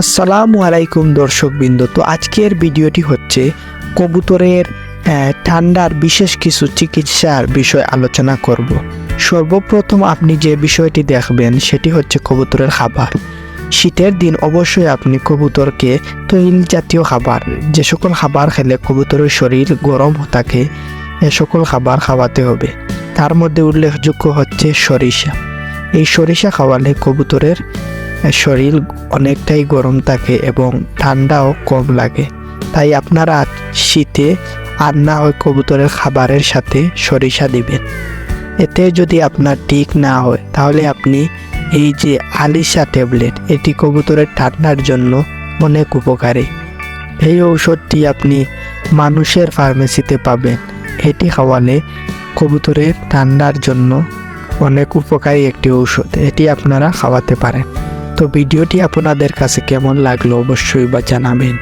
আসসালামু আলাইকুম দর্শকবৃন্দ। তো আজকের ভিডিওটি হচ্ছে কবুতরের ঠান্ডার বিশেষ কিছু চিকিৎসার বিষয় আলোচনা করব। সর্বপ্রথম আপনি যে বিষয়টি দেখবেন সেটি হচ্ছে কবুতরের খাবার। শীতের দিন অবশ্যই আপনি কবুতরকে তৈল জাতীয় খাবার, যে সকল খাবার খেলে কবুতরের শরীর গরম থাকে, এ সকল খাবার খাওয়াতে হবে। তার মধ্যে উল্লেখযোগ্য হচ্ছে সরিষা। এই সরিষা খাওয়ালে কবুতরের শরীর অনেকটাই গরম থাকে এবং ঠান্ডাও কম লাগে। তাই আপনারা শীতে আর না হয় কবুতরের খাবারের সাথে সরিষা দিবেন। এতে যদি আপনার ঠিক না হয়, তাহলে আপনি এই যে আলিশা ট্যাবলেট, এটি কবুতরের ঠান্ডার জন্য অনেক উপকারী। এই ঔষধটি আপনি মানুষের ফার্মেসিতে পাবেন। এটি খাওয়ালে কবুতরের ঠান্ডার জন্য অনেক উপকারী একটি ঔষধ। এটি আপনারা খাওয়াতে পারেন। তো ভিডিওটি আপনাদের কাছে কেমন লাগল অবশ্যই বা জানাবেন।